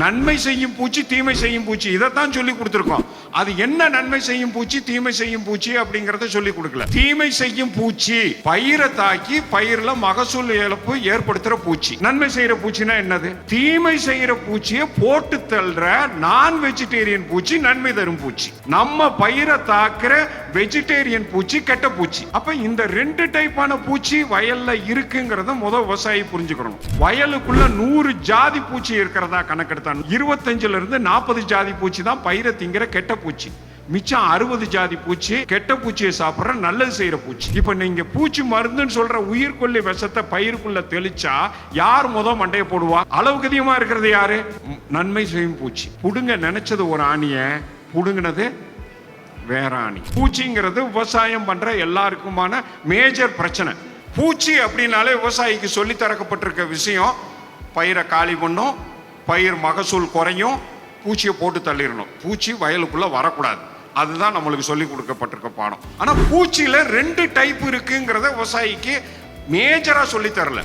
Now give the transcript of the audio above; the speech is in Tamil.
நன்மை செய்யும் பூச்சி தீமை செய்யும் பூச்சி. இதைத்தான் சொல்லி கொடுத்துருக்கோம். அது என்ன நன்மை செய்யும் பூச்சி தீமை செய்யும் பூச்சி அப்படிங்கறத சொல்லி கொடுக்கல. தீமை செய்யும் பூச்சி பயிரை தாக்கி பயிர்ல மகசூல் இழப்பு ஏற்படுத்துற பூச்சி. நன்மை செய்யற பூச்சினா என்னது? தீமை செய்யற பூச்சியை போட்டு தள்ளுற நான் வெஜிடேரியன் பூச்சி நன்மை தரும் பூச்சி. நம்ம பயிரை தாக்குற வெஜிடேரியன் பூச்சி கெட்ட பூச்சி. அப்ப இந்த ரெண்டு டைப்பான பூச்சி வயல்ல இருக்குங்கிறத முத விவசாயி புரிஞ்சுக்கணும். வயலுக்குள்ள நூறு ஜாதி பூச்சி இருக்கிறதா கணக்கெடுத்து இருபத்தஞ்சுல இருந்து நாற்பது ஜாதி பூச்சி தான் பயிரை திங்கிற கெட்ட பூச்சி. மிச்சம் அறுபது ஜாதி பூச்சி கெட்ட பூச்சியை சாப்பிட்ற நல்லது செய்யற பூச்சி. இப்ப நீங்க பூச்சி மருந்துன்னு சொல்ற உயிர்கொல்லி விஷத்தை பயிருக்குள்ள தெளிச்சா யார் முத மண்டையை போடுவா? அளவுக்கு அதிகமா இருக்கிறது யாரு? நன்மை செய்யும் பூச்சி. புடுங்க நினைச்சது ஒரு ஆணிய புடுங்கினது வேற ஆணி. பூச்சிங்கிறது விவசாயம் பண்ற எல்லாருக்குமான மேஜர் பிரச்சனை. பூச்சி அப்படின்னாலே விவசாயிக்கு சொல்லி தரக்கப்பட்டிருக்க விஷயம் பயிரை காலி பண்ணும் பயிர் மகசூல் குறையும் பூச்சியை போட்டு தள்ளிடணும். பூச்சி வயலுக்குள்ள வரக்கூடாது. அதுதான் நம்மளுக்கு சொல்லி கொடுக்கப்பட்டிருக்க பாடம். ஆனா பூச்சியில ரெண்டு டைப் இருக்குங்கிறத விவசாயிக்கு மேஜரா சொல்லி தரல.